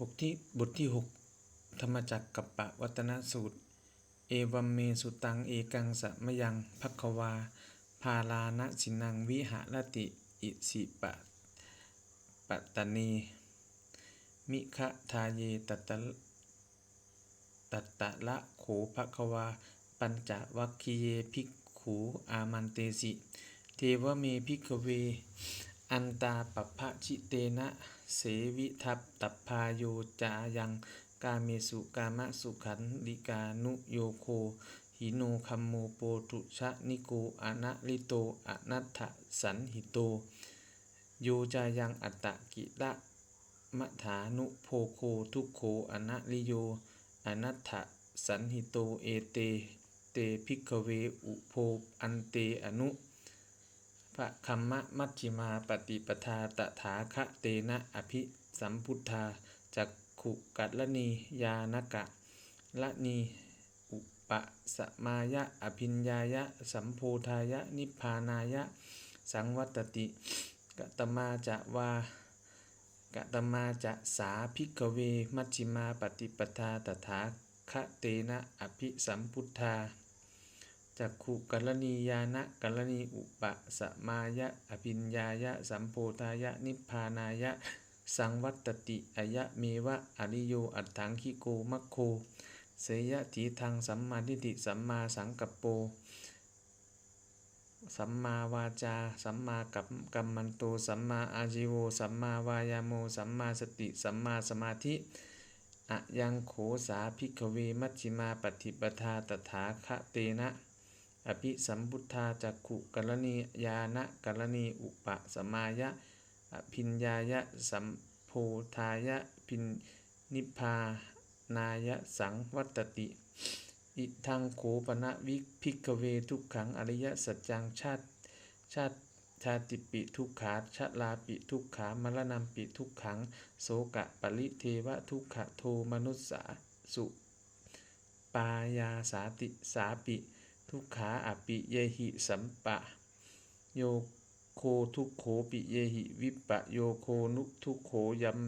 บทที่บทที่หกธรรมจักกับปะวัตนสูตร เอวัมเมสุตังเอกังสะมะยังภัควา พาลานะสินังวิหารติ อิสิปะปัตตนี มิคะทาเยตัตตะตัตตะละโขภควา ปัญจวัคคีเยภิกขูอามันเตสิ เทวเมภิกเว อันตาปภะชิเตนะ เสวิทัปตัพพาโยจายัง กาเมสุกามะสุขันลิกานุโยโค หิโนคัมโมโปตุชะนิโกอะนะลิโตอนัตถสันหิโต โยจายังอัตตะกิละมะถานุโพโคทุโขอนะลิโย อนัตถสันหิโตเอเต เตภิกเวอุโพอันเตอนุ พระคัมมะมัชฌิมาปฏิปทาตถาคะเตนะอภิสัมพุทธาจักขุกัลนียานกะละนีอุปสมายะอภิญญายะ สัมโพธายะ นิพพานายะ สังวัตติกตมาจะวากตมาจะสาภิกเว มัชฌิมาปฏิปทาตถาคะเตนะอภิสัมพุทธา จักขุกัลนียานะกัลนีอุปสมายะ อภิญญายะ สัมโพธายะ นิพพานายะ สังวัตติอายะเมวะอริโยอัตถังคิโกมัคโค เสยะทีทางสัมมาทิฏฐิสัมมาสังกัปโป สัมมาวาจา สัมมากัมกัมมันโต สัมมาอาจิโว สัมมาวายาโม สัมมาสติ สัมมาสมาธิอะยังโขสาภิกขเวมัชฌิมาปฏิปทาตถาคะเตนะ อภิสัมพุทธาจักขุกัลนียานะกัลนีอุปสมายะอภิญญายะสัมโพธายะพินนิพานายะสังวัตติอิทังโขปนะวิภิกเวทุกขังอริยสัจจังชาติชาติชาติปิทุกขาชะลาปิทุกขามรณัมปิทุกขังโสกะปริเทวะทุกขโทมนุสสาสุปายาสาติสาปิ ทุกขาอปิเยหิสัมปะ โยโคทุกโขปิเยหิวิปะโยโคนุทุกโขยัม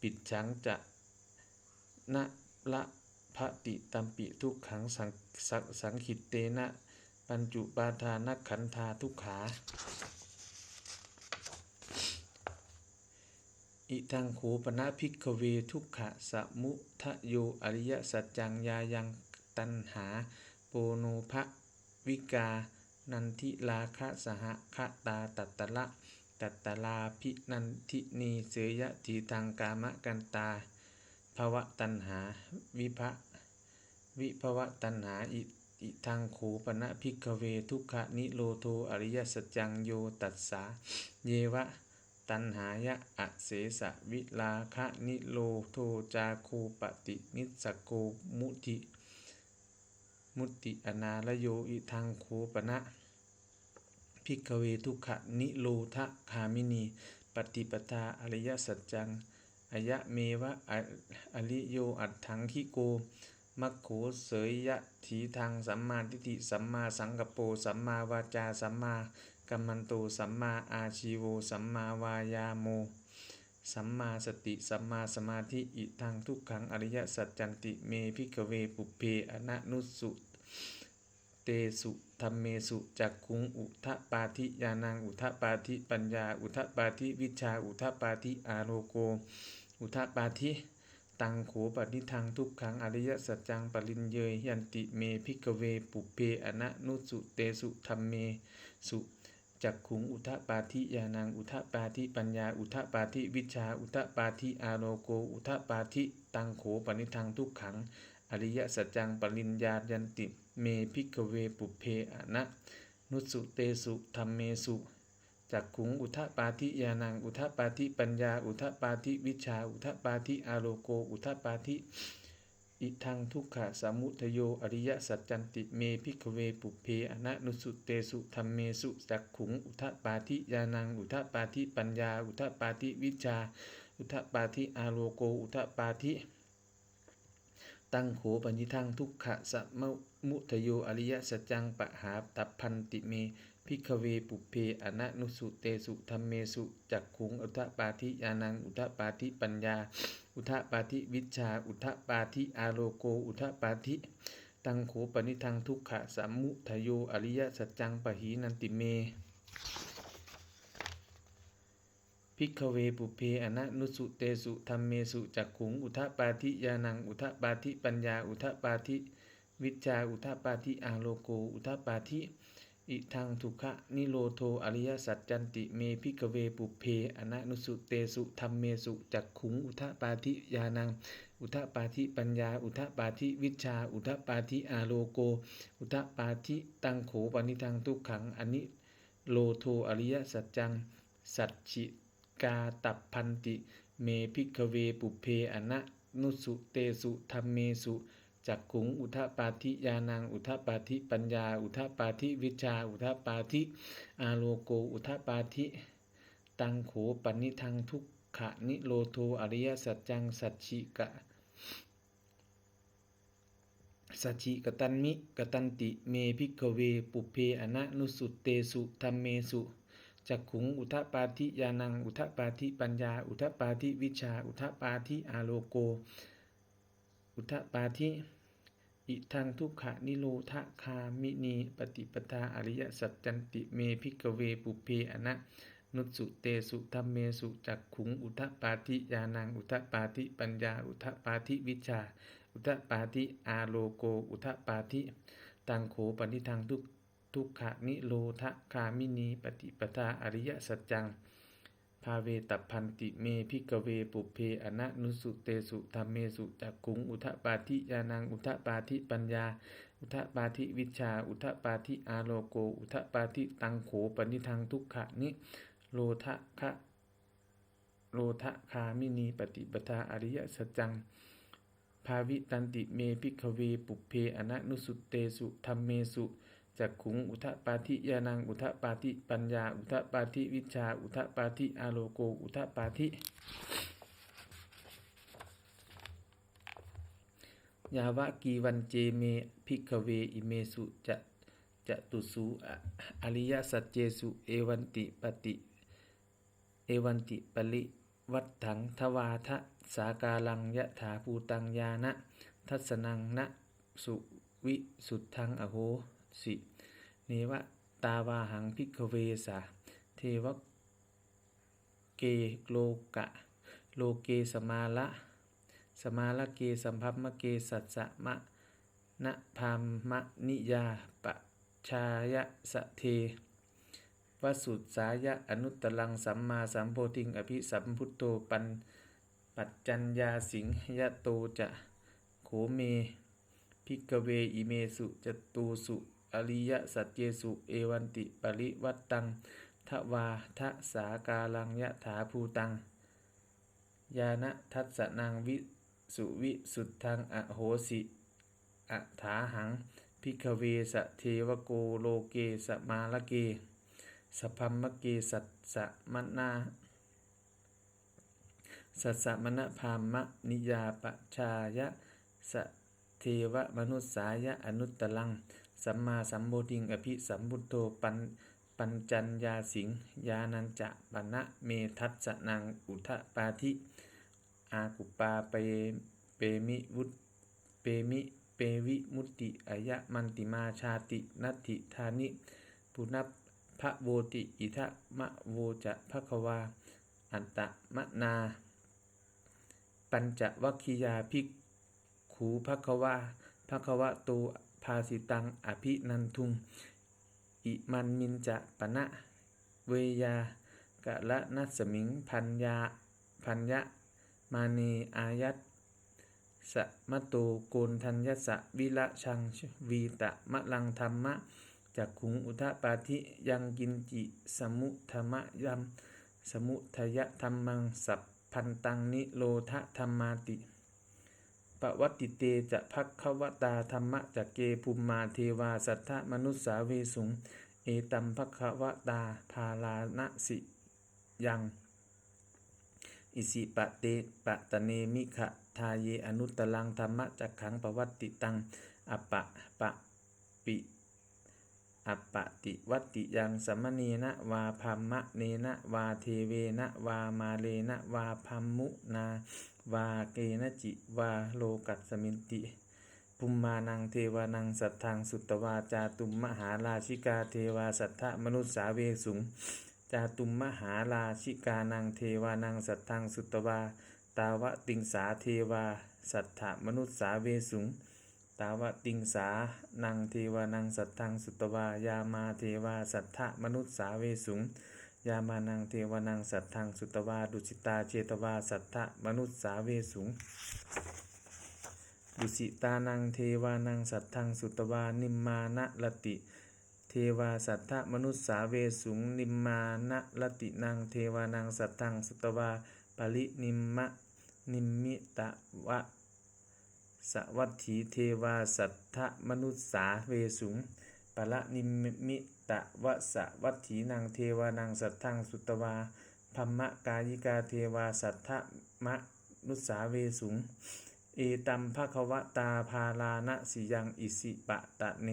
ปิดฉังจะนะละพระติตัมปิทุกขังสังสสังขิตเตนะ ปัญจุปาทานักขันธาทุกขา อิทังโขปนะพิกเวทุกขะสมุทะโยอริยสัจจังยายังตันหา โปโนภะวิกา นันทิลาคะสหคะตาตัตตะละตัตตลาภินันทินีเสยะทีทางกามะกันตาภวะตันหาวิภะวิภวะตันหาอิอิทังโขปนะพิกเวทุกขะนิโรโทอริยสัจจังโยตัสสาเยวะ ตันหายะอเสสะวิลาคะนิโรโทจาโคปตินิสสโกมุติ มุติอนาลโยอิทังโขปนะพิกเวทุขะนิโรธคามินี ปฏิปทาอริยสัจจังอายะเมวะอริโยอัตถังคิโก มัคโขเสยยะถีทางสัมมาทิฏฐิสัมมาสังกปโปสัมมาวาจาสัมมากัมมันโตสัมมาอาชีโวสัมมาวายาโม สัมมาสติสัมมาสมาธิอิทังทุกขังอริยสัจจันติเมพิกเวปุเพอนะนุสุ เตสุธรรมเมสุจักขุงอุทะปาธิยานังอุทะปาธิปัญญา อุทะปาธิวิชา อุทะปาธิอาโรโก อุทะปาธิตังโขปนิทังทุกขังอริยสัจจังปริญเยยยันติเมพิกเวปุเพอนะนุสุเตสุธรรมเมสุจักขุงอุทะปาธิยานังอุทะปาธิปัญญา อุทะปาธิวิชา อุทะปาธิอาโรโก อุทะปาธิตังโขปนิทังทุกขัง อริยสัจจังปริญญายันติ เมพิกเวปุเพอะนะ นุสุเตสุธรรมเมสุจักขุงอุทปาธิยานัง อุทปาธิปัญญา อุทปาธิวิชา อุทปาธิอาโลโก อุทปาธิอิทังทุกขะสมุทโยอริยสัจจันติเมพิกเวปุเพอนะนุสุเตสุธรรมเมสุจักขุง อุทปาธิยานัง อุทปาธิปัญญา อุทปาธิวิชา อุทปาธิอาโลโก อุทปาธิ ตั้งโขปัญญิทังทุกขะสะมมุทโยอริยสัจจังปะหาตัพพันติเมพิกเวปุเพอนะนุสุเตสุธรรมเมสุจักขุงอุทะปาธิยานังอุทะปาธิปัญญา อุทะปาธิวิชชาอุทะปาธิอาโลโกอุทะปาธิตังโขปนิทังทุกขะสัมมุทโยอริยสัจจังปะหีนันติเม พิกขเวปุเพอนะนุสุเตสุธรรมเมสุจักขุง อุทะปาธิยานัง อุทะปาธิปัญญา อุทะปาธิวิชาอุทะปาธิอาโลโก อุทะปาธิอิทังทุขะนิโรโทอริยสัจจันติเมพิกเวปุเพอนะนุสุเตสุธรรมเมสุจักขุง อุทะปาธิยานัง อุทะปาธิปัญญา อุทะปาธิวิชา อุทะปาธิอาโลโก อุทะปาธิตังโขปนิทังทุกขังอนิโลโทอริยสัจจังสัจฉิ กาตับพันติ เมพิกเวปุเพอนะนุสุเตสุธรรมเมสุจักขุงอุทะปาธิยานังอุทะปาธิปัญญา อุทะปาธิวิชา อุทะปาธิอาโลโกอุทะปาธิตังโขปนิทังทุกขะนิโรโทอริยสัจจังสัจฉิกะสัจฉิกตันมิกตันติเมพิกเวปุเพอนะนุสุเตสุธรรมเมสุ จักขุงอุทปาธิยานัง อุทปาธิปัญญา อุทปาธิวิชา อุทปาธิอาโลโก อุทปาธิอิทังทุกขะนิโรธคามินี ปฏิปทาอริยสัจจันติเมพิกเวปุเพอนะนุสุเตสุธรรมเมสุจักขุง อุทปาธิยานัง อุทปาธิปัญญา อุทปาธิวิชา อุทปาธิอาโลโก อุทปาธิตังโขปนิทังทุก ทุกขะนิโรธคามินีปฏิปทาอริยสัจจัง ภาเวตพันติเมพิกเวปุเพอนะนุสุเตสุธรรมเมสุจักขุง อุทะปาธิยานัง อุทะปาธิปัญญา อุทะปาธิวิชา อุทะปาธิอาโลโก อุทะปาธิตังโขปนิทังทุกขะนิโรธคะโลทะคามินีปฏิปทาอริยสัจจังภาวิตันติเมพิกเวปุเพอนะนุสุเตสุธรรมเมสุ จักขุงอุทะปาธิยานังอุทะปาธิปัญญา อุทะปาธิวิชา อุทะปาธิอาโลโก อุทะปาธิยาวะกีวันเจเมพิกเวอิเมสุจะจะตุสูอริยสัจเจสุเอวันติปฏิเอวันติปริวัตถังทวาทะสากาลังยะถาภูตังยานะ ทัสนังนะสุวิสุทธังอโห สิ เนวะตาวาหังพิกเวสาเทวะเกโลกะ โลเกสมาละ สมาละเกสัมพัมมะเกสัจจะมะนะพามมะนิยาปะชายะสะเทวสุดสายะอนุตตรังสัมมาสัมโพธิงอภิสัมพุตโตปันปัจจัญญาสิงหยโตจะโขเมพิกเวอิเมสุจตูสุ อริยสัจเจสุเอวันติปริวัตตังทวาทะสากาลังยะถาภูตัง ยานะทัสสนังวิสุวิสุทธังอโหสิอะถาหังพิกเวสเทวโกโลเกสมาลเกสพัมมเกสัตสะมนาสัสสะมณพามะนิยาปชายะสเทวมนุษสายะอนุตตลัง สัมมาสัมโพธิงอภิสัมพุทโธปันปัญจัญญาสิงยานันจะปณะเมทัสนังอุทะปาธิอากุปาเปเปมิวุตเปมิเปวิมุตติอายะมันติมาชาตินัตถิธานิปุณพระโวติอิทะมะโวจะภควา อันตะมะนา ปัญจวัคคียาภิกขูภควาภควะตภาสิตัง อภินันทุง อิมันมินจะปณะเวยากะละนัสมิง พันยาพันยะมาเนอายัตสะมะโตโกนทัญญสะวิละชังวีตะมะลังธรรมะจักขุงอุทะปาธิยังกินจิสมุธรรมยัมสมุทยธรรมังสัพพันตังนิโรธธรรมาติ ปวัติเตจะพักขวตาธรรมะจักเกภูมิมาเทวาสัทธมนุสสาเวสุง เอตัมพักขวตาภาลานะสิยัง อิสิปะเตปะตะเนมิขะทาเยอนุตตลังธรรมะจักขังปวัตติตังอปะปะปิอปปติวัติยังสมณีนะวาพัมมะเนนะวาเทเวนะวามาเลนะวาพัมมุนา วาเกนะจิวาโลกัสมินติปุมมานังเทวานังสัทธังสุตวาจาตุมมหาราชิกาเทวาสัทธมนุสสาเวสุงจาตุมมหาราชิกานังเทวานังสัทธังสุตวาตาวะติงสาเทวาสัทธมนุสสาเวสุงตาวะติงสานังเทวานังสัทธังสุตวายามาเทวาสัทธมนุสสาเวสุง ยามานังเทวานังสัทธังสุตวาดุสิตาเจตวาสัทธมนุสสาเวสุงดุสิตานังเทวานังสัทธังสุตวานิมมานะลติเทวาสัทธมนุสสาเวสุงนิมมานะลตินังเทวานังสัทธังสุตวาปรินิมมะนิมมิตะวะสวัตถีเทวาสัทธมนุสสาเวสุง ปะละนิมมิตะวะสะวัตถีนังเทวานังสัทธังสุตวาพัมมะกายิกาเทวาสัทธมะนุสสาเวสุง เอตัมภควตาภาลานะสิยังอิสิปะตะเน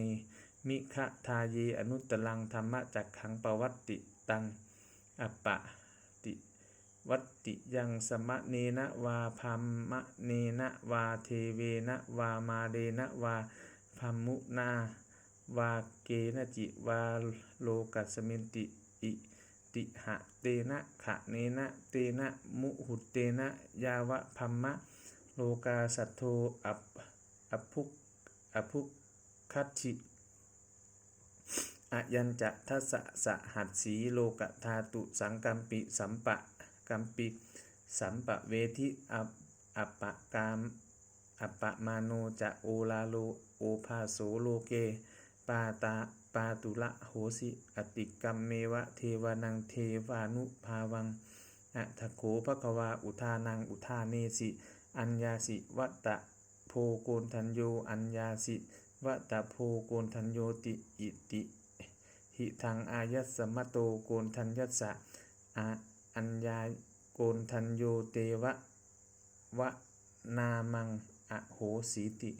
มิคะทาเยอนุตตลังธรรมะจักขังปวัตติตังอปปะติวัตติยังสมะเนนะวาพัมมะเนนะวาเทเวนะวามาเดนะวาพัมมุนา วาเกนะจิวาโลกัสมินติอิติหะเตนะขะเนนะเตนะมุหุเตนะยาวะพัมมะโลกาสัทโธอัปอภุกอภุกคัตฉิอยัญจะทัสสะสะหัสสีโลกธาตุสังกัมปิสัมปะกัมปิสัมปะเวทิอัปอัปปะกามอัปปะมาโนจะโอลาโลโอภาโสโลเก ปาตาปาตุละโหสิอติกัมเมวะเทวานังเทวานุภาวังอะทะโขภควาอุทานังอุทาเนสิ อัญญาสิวัตตะโพโกนทันโยอัญญาสิวัตตะโพโกนทันโยติอิติหิทังอายัสมะโตโกนทันยัสสะอาอัญญาโกนทันโยเตวะวะนามังอโหสีติ